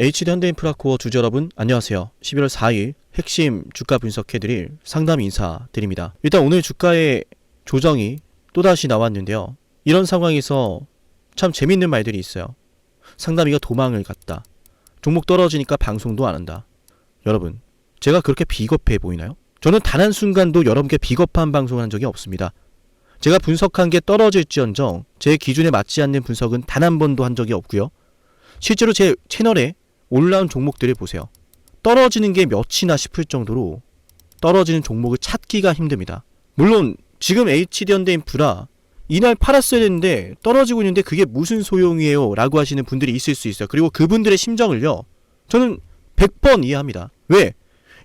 HD 현대인프라코어 주주 여러분 안녕하세요. 11월 4일 핵심 주가 분석해드릴 상담 인사드립니다. 일단 오늘 주가의 조정이 또다시 나왔는데요. 이런 상황에서 참 재밌는 말들이 있어요. 상담이가 도망을 갔다. 종목 떨어지니까 방송도 안 한다. 여러분, 제가 그렇게 비겁해 보이나요? 저는 단 한 순간도 여러분께 비겁한 방송을 한 적이 없습니다. 제가 분석한 게 떨어질지언정 제 기준에 맞지 않는 분석은 단 한 번도 한 적이 없고요. 실제로 제 채널에 올라온 종목들을 보세요. 떨어지는 게 몇이나 싶을 정도로 떨어지는 종목을 찾기가 힘듭니다. 물론 지금 HD현대인프라 이날 팔았어야 되는데 떨어지고 있는데 그게 무슨 소용이에요 라고 하시는 분들이 있을 수 있어요. 그리고 그분들의 심정을요. 저는 100번 이해합니다. 왜?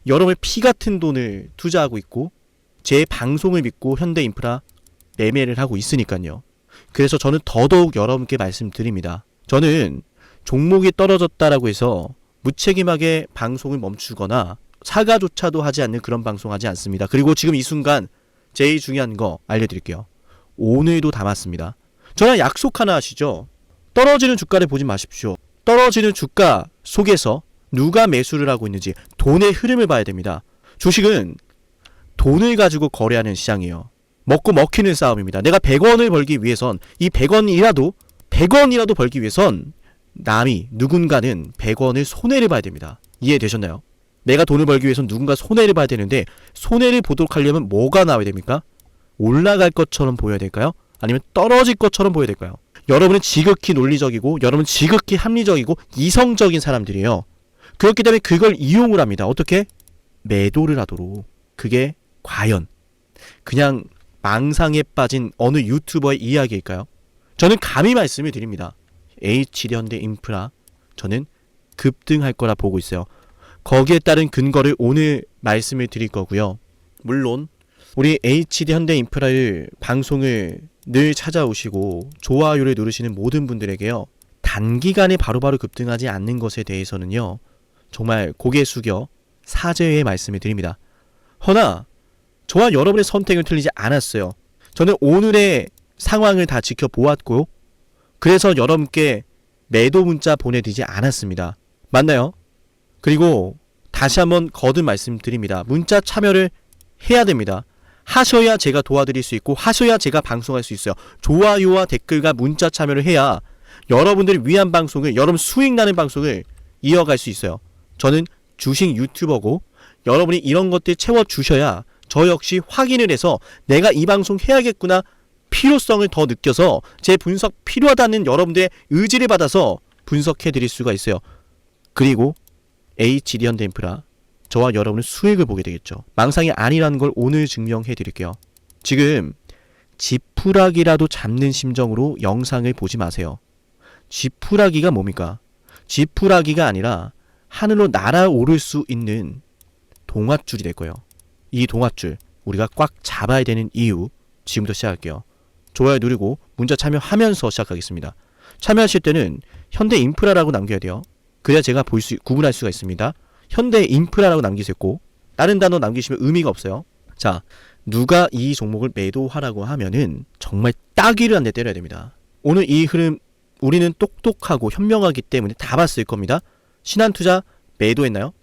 여러분의 피 같은 돈을 투자하고 있고 제 방송을 믿고 현대인프라 매매를 하고 있으니까요. 그래서 저는 더더욱 여러분께 말씀드립니다. 저는 종목이 떨어졌다라고 해서 무책임하게 방송을 멈추거나 사과조차도 하지 않는 그런 방송하지 않습니다. 그리고 지금 이 순간 제일 중요한 거 알려드릴게요. 오늘도 담았습니다. 저랑 약속 하나 하시죠. 떨어지는 주가를 보지 마십시오. 떨어지는 주가 속에서 누가 매수를 하고 있는지 돈의 흐름을 봐야 됩니다. 주식은 돈을 가지고 거래하는 시장이에요. 먹고 먹히는 싸움입니다. 내가 100원을 벌기 위해선 이 100원이라도 100원이라도 벌기 위해선 남이 누군가는 100원을 손해를 봐야 됩니다. 이해되셨나요? 내가 돈을 벌기 위해선 누군가 손해를 봐야 되는데 손해를 보도록 하려면 뭐가 나와야 됩니까? 올라갈 것처럼 보여야 될까요? 아니면 떨어질 것처럼 보여야 될까요? 여러분은 지극히 논리적이고 여러분은 지극히 합리적이고 이성적인 사람들이에요. 그렇기 때문에 그걸 이용을 합니다. 어떻게? 매도를 하도록. 그게 과연 그냥 망상에 빠진 어느 유튜버의 이야기일까요? 저는 감히 말씀을 드립니다. H현대 인프라 저는 급등할 거라 보고 있어요. 거기에 따른 근거를 오늘 말씀을 드릴 거고요. 물론 우리 HD 현대 인프라를 방송을 늘 찾아오시고 좋아요를 누르시는 모든 분들에게요. 단기간에 바로바로 급등하지 않는 것에 대해서는요. 정말 고개 숙여 사죄의 말씀을 드립니다. 허나 저와 여러분의 선택은 틀리지 않았어요. 저는 오늘의 상황을 다 지켜보았고 그래서 여러분께 매도 문자 보내드리지 않았습니다. 맞나요? 그리고 다시 한번 거듭 말씀드립니다. 문자 참여를 해야 됩니다. 하셔야 제가 도와드릴 수 있고 하셔야 제가 방송할 수 있어요. 좋아요와 댓글과 문자 참여를 해야 여러분들을 위한 방송을 여러분 수익 나는 방송을 이어갈 수 있어요. 저는 주식 유튜버고 여러분이 이런 것들 채워 주셔야 저 역시 확인을 해서 내가 이 방송 해야겠구나 필요성을 더 느껴서 제 분석 필요하다는 여러분들의 의지를 받아서 분석해 드릴 수가 있어요. 그리고 HD 현대인프라 저와 여러분은 수익을 보게 되겠죠. 망상이 아니라는 걸 오늘 증명해 드릴게요. 지금 지푸라기라도 잡는 심정으로 영상을 보지 마세요. 지푸라기가 뭡니까? 지푸라기가 아니라 하늘로 날아오를 수 있는 동화줄이 될 거예요. 이 동화줄 우리가 꽉 잡아야 되는 이유 지금부터 시작할게요. 좋아요 누르고 문자 참여하면서 시작하겠습니다. 참여하실 때는 현대 인프라라고 남겨야 돼요. 그래야 제가 볼 수, 구분할 수가 있습니다. 현대 인프라라고 남기셨고 다른 단어 남기시면 의미가 없어요. 자, 누가 이 종목을 매도하라고 하면은 정말 따귀를 한 대 때려야 됩니다. 오늘 이 흐름 우리는 똑똑하고 현명하기 때문에 다 봤을 겁니다. 신한투자 매도했나요?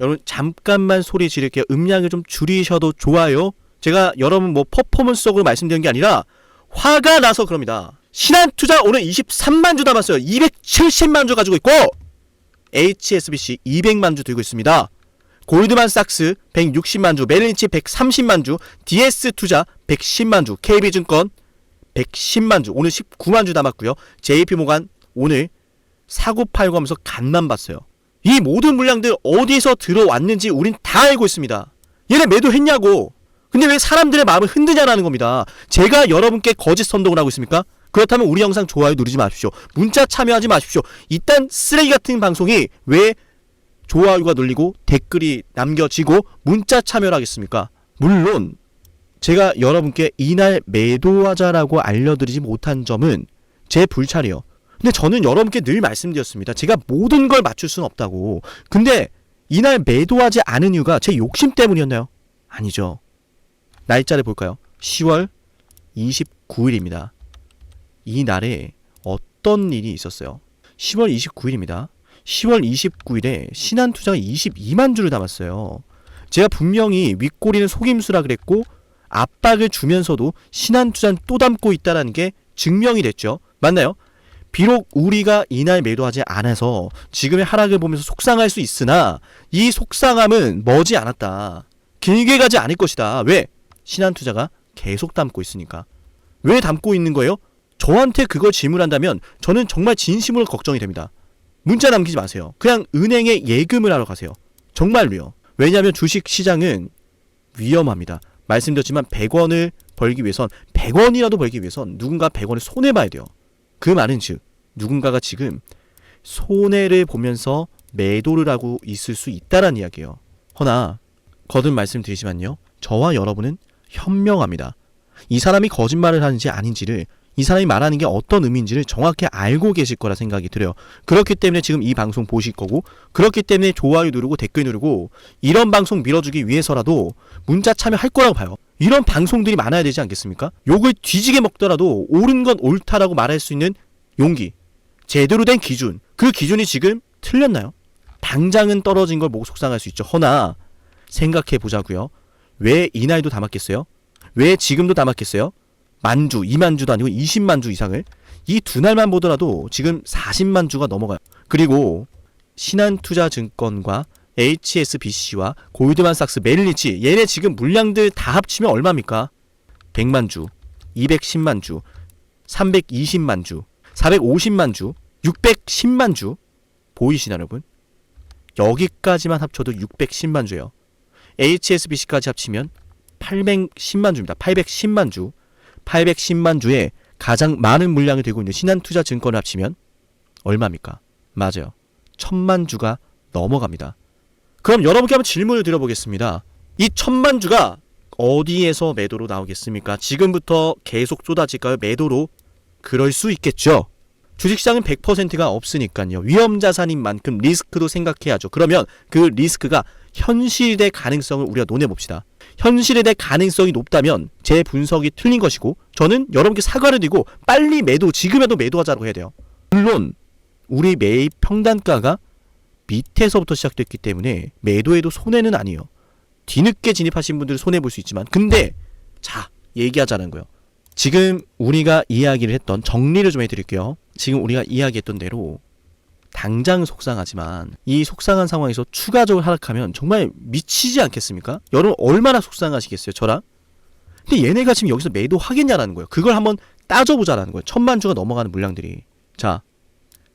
여러분 잠깐만 소리 지를게요. 음량을 좀 줄이셔도 좋아요. 제가 여러분 뭐 퍼포먼스적으로 말씀드린 게 아니라 화가 나서 그럽니다. 신한투자 오늘 23만 주 남았어요. 270만 주 가지고 있고 HSBC 200만 주 들고 있습니다. 골드만삭스 160만 주, 메릴린치 130만 주, DS투자 110만 주, KB증권 110만 주, 오늘 19만 주 남았고요. JP모간 오늘 사고 팔고 하면서 간만 봤어요. 이 모든 물량들 어디서 들어왔는지 우린 다 알고 있습니다. 얘네 매도했냐고. 근데 왜 사람들의 마음을 흔드냐라는 겁니다. 제가 여러분께 거짓 선동을 하고 있습니까? 그렇다면 우리 영상 좋아요 누르지 마십시오. 문자 참여하지 마십시오. 이딴 쓰레기 같은 방송이 왜 좋아요가 눌리고 댓글이 남겨지고 문자 참여를 하겠습니까? 물론 제가 여러분께 이날 매도하자라고 알려드리지 못한 점은 제 불찰이요. 근데 저는 여러분께 늘 말씀드렸습니다. 제가 모든 걸 맞출 수는 없다고. 근데 이날 매도하지 않은 이유가 제 욕심 때문이었나요? 아니죠. 날짜를 볼까요? 10월 29일입니다. 이 날에 어떤 일이 있었어요? 10월 29일입니다. 10월 29일에 신한 투자가 22만 주를 담았어요. 제가 분명히 윗꼬리는 속임수라 그랬고 압박을 주면서도 신한 투자는 또 담고 있다는 게 증명이 됐죠. 맞나요? 비록 우리가 이날 매도하지 않아서 지금의 하락을 보면서 속상할 수 있으나 이 속상함은 머지 않았다. 길게 가지 않을 것이다. 왜? 신한 투자가 계속 담고 있으니까. 왜 담고 있는 거예요? 저한테 그걸 질문한다면 저는 정말 진심으로 걱정이 됩니다. 문자 남기지 마세요. 그냥 은행에 예금을 하러 가세요. 정말로요. 왜냐하면 주식 시장은 위험합니다. 말씀드렸지만 100원을 벌기 위해선 100원이라도 벌기 위해선 누군가 100원을 손해 봐야 돼요. 그 말은 즉 누군가가 지금 손해를 보면서 매도를 하고 있을 수 있다란 이야기예요. 허나 거듭 말씀드리지만요. 저와 여러분은 현명합니다. 이 사람이 거짓말을 하는지 아닌지를 이 사람이 말하는 게 어떤 의미인지를 정확히 알고 계실 거라 생각이 들어요. 그렇기 때문에 지금 이 방송 보실 거고, 그렇기 때문에 좋아요 누르고 댓글 누르고, 이런 방송 밀어주기 위해서라도 문자 참여할 거라고 봐요. 이런 방송들이 많아야 되지 않겠습니까? 욕을 뒤지게 먹더라도 옳은 건 옳다라고 말할 수 있는 용기. 제대로 된 기준. 그 기준이 지금 틀렸나요? 당장은 떨어진 걸 보고 속상할 수 있죠. 허나, 생각해 보자고요. 왜 이 나이도 담았겠어요? 왜 지금도 담았겠어요? 만주, 2만 주도 아니고 20만 주 이상을 이 두 날만 보더라도 지금 40만 주가 넘어가요. 그리고 신한투자증권과 HSBC와 골드만삭스, 메릴리치 얘네 지금 물량들 다 합치면 얼마입니까? 100만 주, 210만 주, 320만 주, 450만 주, 610만 주 보이시나 여러분? 여기까지만 합쳐도 610만 주예요. HSBC까지 합치면 810만 주입니다. 810만 주. 810만 주에 가장 많은 물량을 들고 있는 신한투자증권을 합치면 얼마입니까? 맞아요. 천만 주가 넘어갑니다. 그럼 여러분께 한번 질문을 드려보겠습니다. 이 천만 주가 어디에서 매도로 나오겠습니까? 지금부터 계속 쏟아질까요? 매도로? 그럴 수 있겠죠. 주식시장은 100%가 없으니까요. 위험자산인 만큼 리스크도 생각해야죠. 그러면 그 리스크가 현실의 가능성을 우리가 논해봅시다. 현실에 대해 가능성이 높다면 제 분석이 틀린 것이고 저는 여러분께 사과를 드리고 빨리 매도 지금에도 매도하자고 해야 돼요. 물론 우리 매입 평단가가 밑에서부터 시작됐기 때문에 매도해도 손해는 아니에요. 뒤늦게 진입하신 분들은 손해 볼 수 있지만 근데 자 얘기하자는 거예요. 지금 우리가 이야기를 했던 정리를 좀 해드릴게요. 지금 우리가 이야기했던 대로 당장 속상하지만 이 속상한 상황에서 추가적으로 하락하면 정말 미치지 않겠습니까? 여러분 얼마나 속상하시겠어요, 저랑? 근데 얘네가 지금 여기서 매도하겠냐라는 거예요. 그걸 한번 따져보자라는 거예요. 천만 주가 넘어가는 물량들이. 자,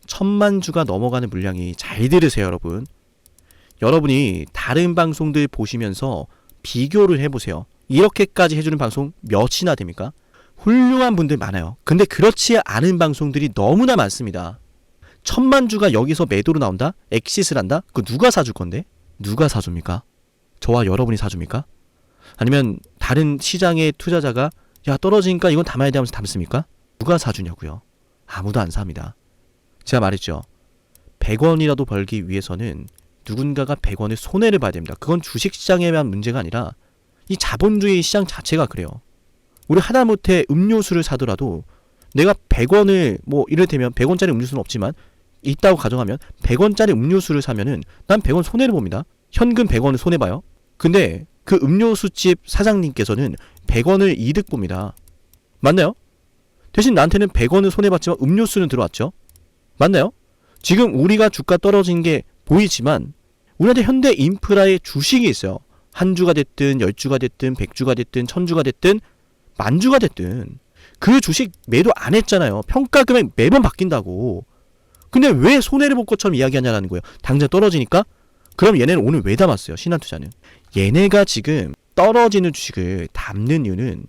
천만 주가 넘어가는 물량이 잘 들으세요, 여러분. 여러분이 다른 방송들 보시면서 비교를 해보세요. 이렇게까지 해주는 방송 몇이나 됩니까? 훌륭한 분들 많아요. 근데 그렇지 않은 방송들이 너무나 많습니다. 천만 주가 여기서 매도로 나온다? 엑시스를 한다? 그 누가 사줄 건데? 누가 사줍니까? 저와 여러분이 사줍니까? 아니면 다른 시장의 투자자가 야 떨어지니까 이건 담아야 돼 하면서 담습니까? 누가 사주냐고요? 아무도 안 삽니다. 제가 말했죠. 100원이라도 벌기 위해서는 누군가가 100원의 손해를 봐야 됩니다. 그건 주식시장에만 문제가 아니라 이 자본주의 시장 자체가 그래요. 우리 하다못해 음료수를 사더라도 내가 100원을 뭐 이를테면 100원짜리 음료수는 없지만 있다고 가정하면 100원짜리 음료수를 사면은 난 100원 손해를 봅니다. 현금 100원을 손해 봐요. 근데 그 음료수집 사장님께서는 100원을 이득 봅니다. 맞나요? 대신 나한테는 100원을 손해 봤지만 음료수는 들어왔죠. 맞나요? 지금 우리가 주가 떨어진 게 보이지만 우리한테 현대 인프라의 주식이 있어요. 한 주가 됐든 열 주가 됐든 백 주가 됐든 천 주가 됐든 만 주가 됐든 그 주식 매도 안 했잖아요. 평가 금액 매번 바뀐다고. 근데 왜 손해를 볼 것처럼 이야기하냐라는 거예요. 당장 떨어지니까? 그럼 얘네는 오늘 왜 담았어요? 신한투자는. 얘네가 지금 떨어지는 주식을 담는 이유는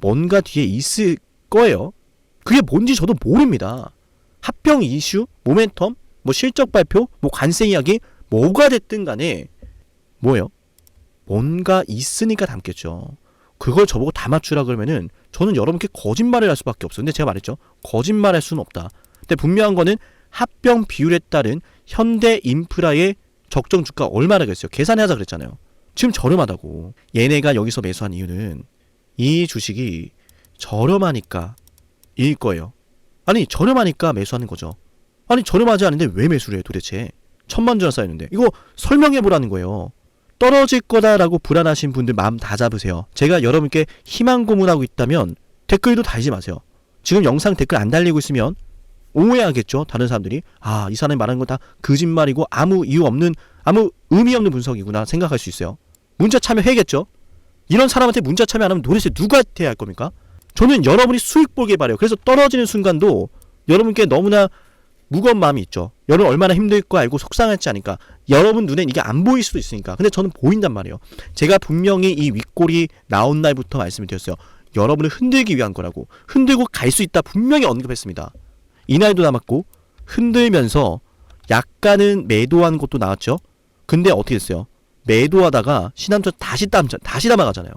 뭔가 뒤에 있을 거예요. 그게 뭔지 저도 모릅니다. 합병 이슈, 모멘텀, 뭐 실적 발표, 뭐 관세 이야기, 뭐가 됐든 간에 뭐예요? 뭔가 있으니까 담겠죠. 그걸 저보고 다 맞추라 그러면은 저는 여러분께 거짓말을 할 수밖에 없어요. 근데 제가 말했죠. 거짓말할 수는 없다. 근데 분명한 거는 합병 비율에 따른 현대 인프라의 적정 주가 얼마라겠어요. 계산하자 그랬잖아요. 지금 저렴하다고. 얘네가 여기서 매수한 이유는 이 주식이 저렴하니까 일 거예요. 아니 저렴하니까 매수하는 거죠. 아니 저렴하지 않은데 왜 매수를 해 도대체? 천만 주나 쌓였는데 이거 설명해 보라는 거예요. 떨어질 거다라고 불안하신 분들 마음 다 잡으세요. 제가 여러분께 희망 고문하고 있다면 댓글도 달지 마세요. 지금 영상 댓글 안 달리고 있으면 오해하겠죠. 다른 사람들이 아 이 사람이 말하는 건 다 거짓말이고 아무 이유 없는 아무 의미 없는 분석이구나 생각할 수 있어요. 문자 참여해야겠죠. 이런 사람한테 문자 참여 안 하면 도대체 누구한테 할 겁니까? 저는 여러분이 수익 보길 바래요. 그래서 떨어지는 순간도 여러분께 너무나 무거운 마음이 있죠. 여러분 얼마나 힘들 거 알고 속상하지 않으니까 여러분 눈엔 이게 안 보일 수도 있으니까. 근데 저는 보인단 말이에요. 제가 분명히 이 윗골이 나온 날부터 말씀을 드렸어요. 여러분을 흔들기 위한 거라고. 흔들고 갈 수 있다 분명히 언급했습니다. 이날도 남았고 흔들면서 약간은 매도한 것도 나왔죠. 근데 어떻게 됐어요? 매도하다가 신함전 다시 담 다시 담아가잖아요.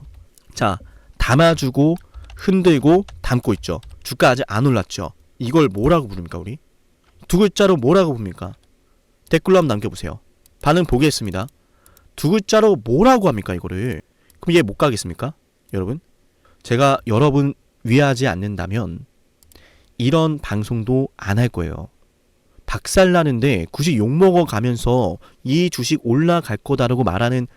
자, 담아주고 흔들고 담고 있죠. 주가 아직 안 올랐죠. 이걸 뭐라고 부릅니까, 우리? 두 글자로 뭐라고 봅니까? 댓글로 한번 남겨보세요. 반응 보겠습니다. 두 글자로 뭐라고 합니까, 이거를? 그럼 이해 못 가겠습니까? 여러분? 제가 여러분 위하지 않는다면 이런 방송도 안 할 거예요. 박살 나는데 굳이 욕먹어 가면서 이 주식 올라갈 거다라고 말하는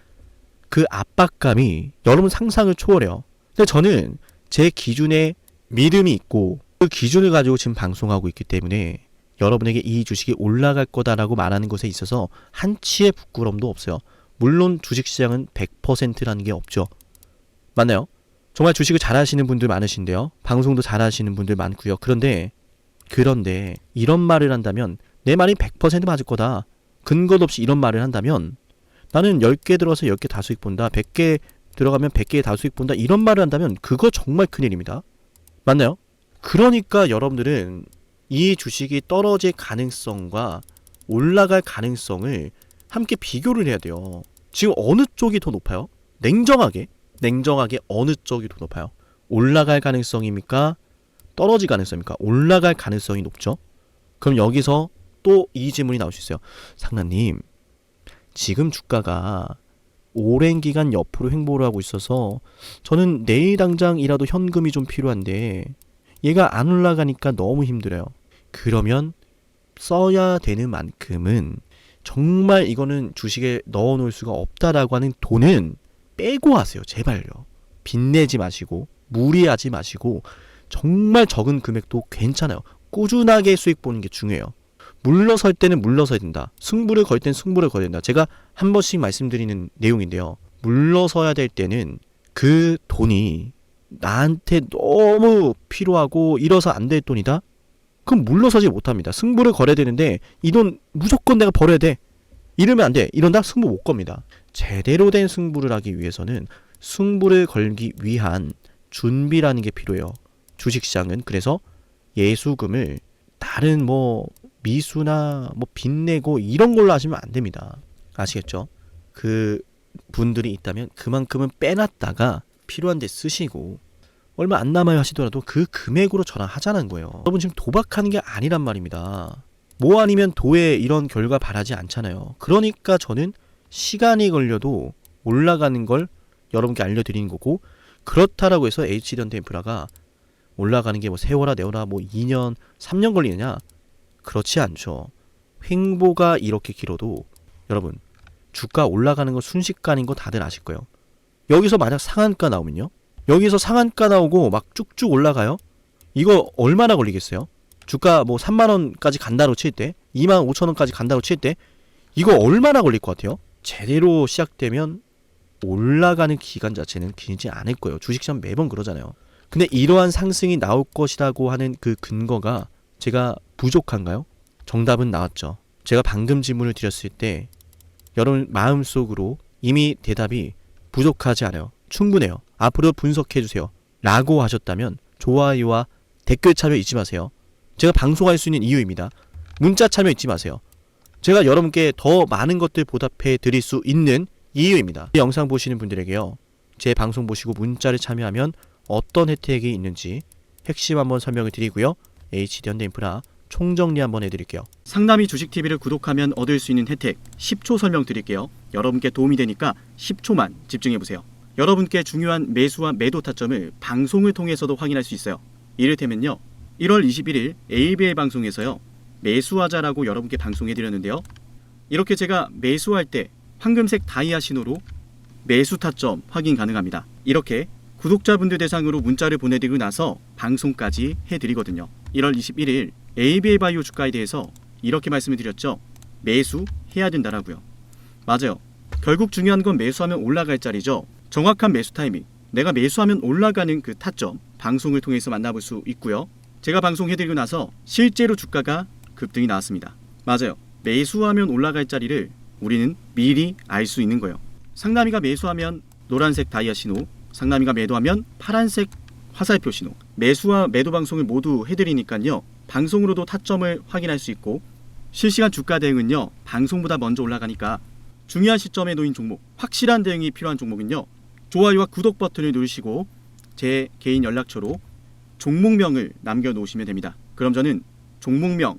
그 압박감이 여러분 상상을 초월해요. 근데 저는 제 기준에 믿음이 있고 그 기준을 가지고 지금 방송하고 있기 때문에 여러분에게 이 주식이 올라갈 거다라고 말하는 것에 있어서 한치의 부끄럼도 없어요. 물론 주식시장은 100%라는 게 없죠. 맞나요? 정말 주식을 잘 하시는 분들 많으신데요. 방송도 잘 하시는 분들 많고요. 그런데 그런데 이런 말을 한다면 내 말이 100% 맞을 거다. 근거도 없이 이런 말을 한다면 나는 10개 들어서 10개 다 수익 본다. 100개 들어가면 100개 다 수익 본다. 이런 말을 한다면 그거 정말 큰일입니다. 맞나요? 그러니까 여러분들은 이 주식이 떨어질 가능성과 올라갈 가능성을 함께 비교를 해야 돼요. 지금 어느 쪽이 더 높아요? 냉정하게, 냉정하게 어느 쪽이 더 높아요? 올라갈 가능성입니까? 떨어질 가능성입니까? 올라갈 가능성이 높죠. 그럼 여기서 또 이 질문이 나올 수 있어요. 상나님, 지금 주가가 오랜 기간 옆으로 횡보를 하고 있어서 저는 내일 당장이라도 현금이 좀 필요한데 얘가 안 올라가니까 너무 힘들어요. 그러면 써야 되는 만큼은 정말 이거는 주식에 넣어 놓을 수가 없다라고 하는 돈은 빼고 하세요. 제발요. 빚내지 마시고 무리하지 마시고 정말 적은 금액도 괜찮아요. 꾸준하게 수익 보는 게 중요해요. 물러설 때는 물러서야 된다. 승부를 걸 때는 승부를 걸어야 된다. 제가 한 번씩 말씀드리는 내용인데요. 물러서야 될 때는 그 돈이 나한테 너무 필요하고 잃어서 안 될 돈이다? 그럼 물러서지 못합니다. 승부를 걸어야 되는데 이 돈 무조건 내가 벌어야 돼. 이러면 안 돼. 이런다? 승부 못 겁니다. 제대로 된 승부를 하기 위해서는 승부를 걸기 위한 준비라는 게 필요해요. 주식시장은 그래서 예수금을 다른 뭐 미수나 뭐 빚내고 이런 걸로 하시면 안 됩니다. 아시겠죠? 그 분들이 있다면 그만큼은 빼놨다가 필요한 데 쓰시고 얼마 안 남아요 하시더라도 그 금액으로 저랑 하자는 거예요. 여러분 지금 도박하는 게 아니란 말입니다. 뭐 아니면 도에 이런 결과 바라지 않잖아요. 그러니까 저는 시간이 걸려도 올라가는 걸 여러분께 알려드리는 거고 그렇다라고 해서 H리언트 인프라가 올라가는 게 뭐 세월아 내월아 뭐 2년 3년 걸리느냐 그렇지 않죠. 횡보가 이렇게 길어도 여러분 주가 올라가는 거 순식간인 거 다들 아실 거예요. 여기서 만약 상한가 나오면요. 여기서 상한가 나오고 막 쭉쭉 올라가요. 이거 얼마나 걸리겠어요? 주가 뭐 3만 원까지 간다로 칠 때, 2만 5천 원까지 간다로 칠 때, 이거 얼마나 걸릴 것 같아요? 제대로 시작되면 올라가는 기간 자체는 길지 않을 거예요. 주식시장 매번 그러잖아요. 근데 이러한 상승이 나올 것이라고 하는 그 근거가 제가 부족한가요? 정답은 나왔죠. 제가 방금 질문을 드렸을 때 여러분 마음속으로 이미 대답이 부족하지 않아요. 충분해요. 앞으로 분석해 주세요. 라고 하셨다면 좋아요와 댓글 참여 잊지 마세요. 제가 방송할 수 있는 이유입니다. 문자 참여 잊지 마세요. 제가 여러분께 더 많은 것들 보답해 드릴 수 있는 이유입니다. 이 영상 보시는 분들에게요. 제 방송 보시고 문자를 참여하면 어떤 혜택이 있는지 핵심 한번 설명을 드리고요. HD현대인프라 총정리 한번 해드릴게요. 상남이 주식TV를 구독하면 얻을 수 있는 혜택 10초 설명 드릴게요. 여러분께 도움이 되니까 10초만 집중해보세요. 여러분께 중요한 매수와 매도 타점을 방송을 통해서도 확인할 수 있어요. 이를테면요. 1월 21일 ABL 방송에서요. 매수하자라고 여러분께 방송해 드렸는데요. 이렇게 제가 매수할 때 황금색 다이아 신호로 매수 타점 확인 가능합니다. 이렇게 구독자분들 대상으로 문자를 보내드리고 나서 방송까지 해드리거든요. 1월 21일 ABA 바이오 주가에 대해서 이렇게 말씀을 드렸죠. 매수해야 된다라고요. 맞아요. 결국 중요한 건 매수하면 올라갈 자리죠. 정확한 매수 타이밍. 내가 매수하면 올라가는 그 타점 방송을 통해서 만나볼 수 있고요. 제가 방송해드리고 나서 실제로 주가가 급등이 나왔습니다. 맞아요. 매수하면 올라갈 자리를 우리는 미리 알 수 있는 거예요. 상남이가 매수하면 노란색 다이아 신호, 상남이가 매도하면 파란색 화살표 신호. 매수와 매도 방송을 모두 해드리니까요. 방송으로도 타점을 확인할 수 있고 실시간 주가 대응은요. 방송보다 먼저 올라가니까 중요한 시점에 놓인 종목, 확실한 대응이 필요한 종목은요. 좋아요와 구독 버튼을 누르시고 제 개인 연락처로 종목명을 남겨 놓으시면 됩니다. 그럼 저는 종목명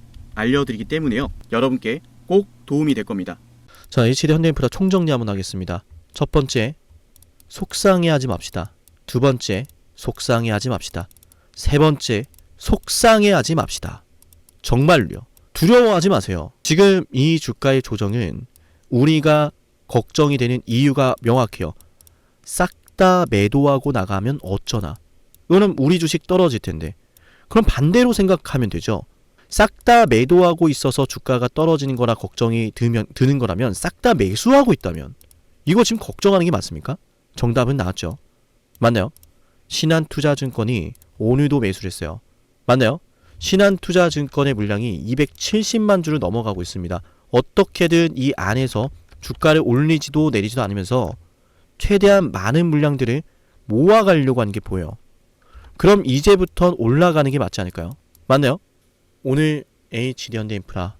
알려드리기 때문에요. 여러분께 꼭 도움이 될 겁니다. 자, HD 현대인프라 총정리 한번 하겠습니다. 첫 번째, 속상해하지 맙시다. 두 번째, 속상해하지 맙시다. 세 번째, 속상해하지 맙시다. 정말요. 두려워하지 마세요. 지금 이 주가의 조정은 우리가 걱정이 되는 이유가 명확해요. 싹 다 매도하고 나가면 어쩌나. 이거는 우리 주식 떨어질 텐데. 그럼 반대로 생각하면 되죠. 싹 다 매도하고 있어서 주가가 떨어지는 거나 걱정이 들면, 드는 거라면 싹 다 매수하고 있다면 이거 지금 걱정하는 게 맞습니까? 정답은 나왔죠. 맞나요? 신한투자증권이 오늘도 매수를 했어요. 맞나요? 신한투자증권의 물량이 270만 주를 넘어가고 있습니다. 어떻게든 이 안에서 주가를 올리지도 내리지도 않으면서 최대한 많은 물량들을 모아가려고 하는 게 보여요. 그럼 이제부터 올라가는 게 맞지 않을까요? 맞나요? 오늘 HD 현대 인프라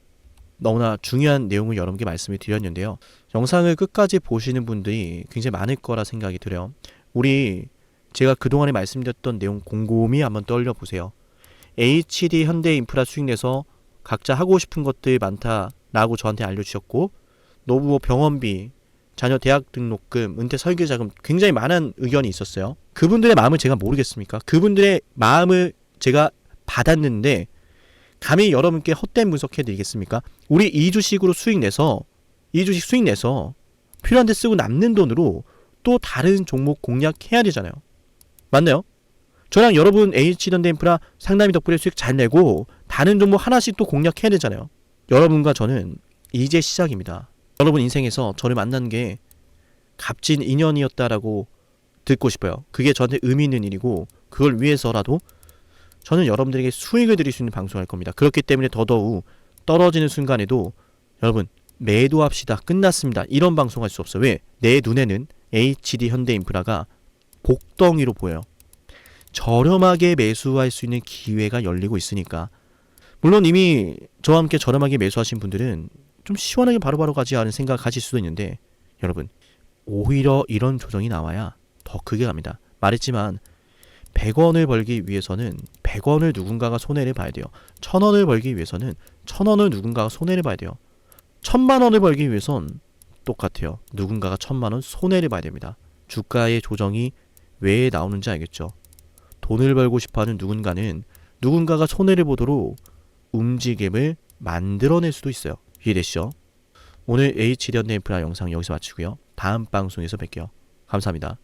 너무나 중요한 내용을 여러분께 말씀을 드렸는데요. 영상을 끝까지 보시는 분들이 굉장히 많을 거라 생각이 들어요. 우리 제가 그동안에 말씀드렸던 내용 곰곰이 한번 떠올려 보세요. HD 현대 인프라 수익 내서 각자 하고 싶은 것들 많다라고 저한테 알려주셨고 노부 병원비 자녀 대학 등록금, 은퇴 설계 자금 굉장히 많은 의견이 있었어요. 그분들의 마음을 제가 모르겠습니까? 그분들의 마음을 제가 받았는데 감히 여러분께 헛된 분석해 드리겠습니까? 우리 이 주식으로 수익 내서 이 주식 수익 내서 필요한 데 쓰고 남는 돈으로 또 다른 종목 공략해야 되잖아요. 맞나요? 저랑 여러분 H전대인프라 상담이 덕분에 수익 잘 내고 다른 종목 하나씩 또 공략해야 되잖아요. 여러분과 저는 이제 시작입니다. 여러분 인생에서 저를 만난 게 값진 인연이었다라고 듣고 싶어요. 그게 저한테 의미 있는 일이고 그걸 위해서라도 저는 여러분들에게 수익을 드릴 수 있는 방송을 할 겁니다. 그렇기 때문에 더더욱 떨어지는 순간에도 여러분 매도합시다. 끝났습니다. 이런 방송 할 수 없어요. 왜? 내 눈에는 HD 현대인프라가 복덩이로 보여요. 저렴하게 매수할 수 있는 기회가 열리고 있으니까. 물론 이미 저와 함께 저렴하게 매수하신 분들은 좀 시원하게 바로바로 가지 않은 생각 가질 수도 있는데 여러분 오히려 이런 조정이 나와야 더 크게 갑니다. 말했지만 100원을 벌기 위해서는 100원을 누군가가 손해를 봐야 돼요. 1000원을 벌기 위해서는 1000원을 누군가가 손해를 봐야 돼요. 1000만 원을 벌기 위해선 똑같아요. 누군가가 1000만 원 손해를 봐야 됩니다. 주가의 조정이 왜 나오는지 알겠죠? 돈을 벌고 싶어 하는 누군가는 누군가가 손해를 보도록 움직임을 만들어낼 수도 있어요. 이해되시죠? 오늘 H련의 인프라 영상 여기서 마치고요. 다음 방송에서 뵐게요. 감사합니다.